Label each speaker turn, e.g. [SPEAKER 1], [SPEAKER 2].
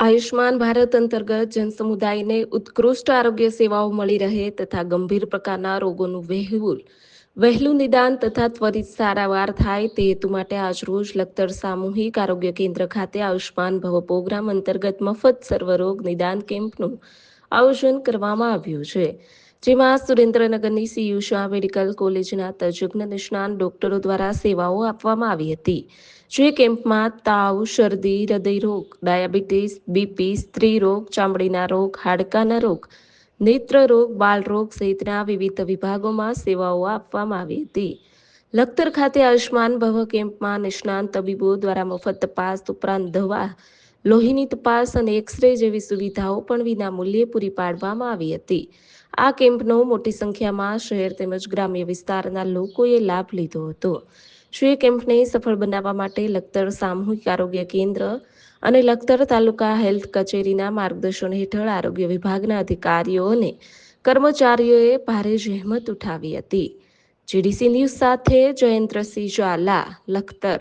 [SPEAKER 1] આયુષ્માન ભારત અંતર્ગત જનસમુદાયને ઉત્કૃષ્ટ આરોગ્ય સેવાઓ મળી રહે તથા ગંભીર પ્રકારના રોગોનું વહેલું વહેલું નિદાન તથા ત્વરિત સારવાર થાય તે હેતુ માટે આજરોજ લખતર સામૂહિક આરોગ્ય કેન્દ્ર ખાતે આયુષ્માન ભવ પ્રોગ્રામ અંતર્ગત મફત સર્વરોગ નિદાન કેમ્પનું આયોજન કરવામાં આવ્યું છે. જેમાં સુરેન્દ્રનગરની સીયુ શાહ મેડિકલ કોલેજના તજજ્ઞ નિષ્ણાંત ડોક્ટરો દ્વારા સેવાઓ આપવામાં આવી હતી. જે કેમ્પમાં તાવ, શરદી, હૃદયરોગ, ડાયાબિટીસ બીપી સ્ત્રી રોગ ચામડીના રોગ, હાડકાના રોગ નેત્ર રોગ બાળરોગ સહિતના વિવિધ વિભાગોમાં સેવાઓ આપવામાં આવી હતી. લખતર ખાતે આયુષ્માન ભવ કેમ્પમાં નિષ્ણાંત તબીબો દ્વારા મફત તપાસ ઉપરાંત દવા, લોહીની તપાસ અને એક્સરે જેવી સુવિધાઓ પણ વિના મૂલ્યે પૂરી પાડવામાં આવી હતી. આ કેમ્પનો મોટી સંખ્યામાં શહેર તેમજ ગ્રામ્ય વિસ્તારના લોકોએ લાભ લીધો હતો. શ્રી કેમ્પને સફળ બનાવવા માટે લખતર સામૂહિક આરોગ્ય કેન્દ્ર અને લખતર તાલુકા હેલ્થ કચેરીના માર્ગદર્શન હેઠળ આરોગ્ય વિભાગના અધિકારીઓ અને કર્મચારીઓએ ભારે જહેમત ઉઠાવી હતી. જીડીસી ન્યૂઝ સાથે જયેન્દ્રસિંહ ઝાલા, લખતર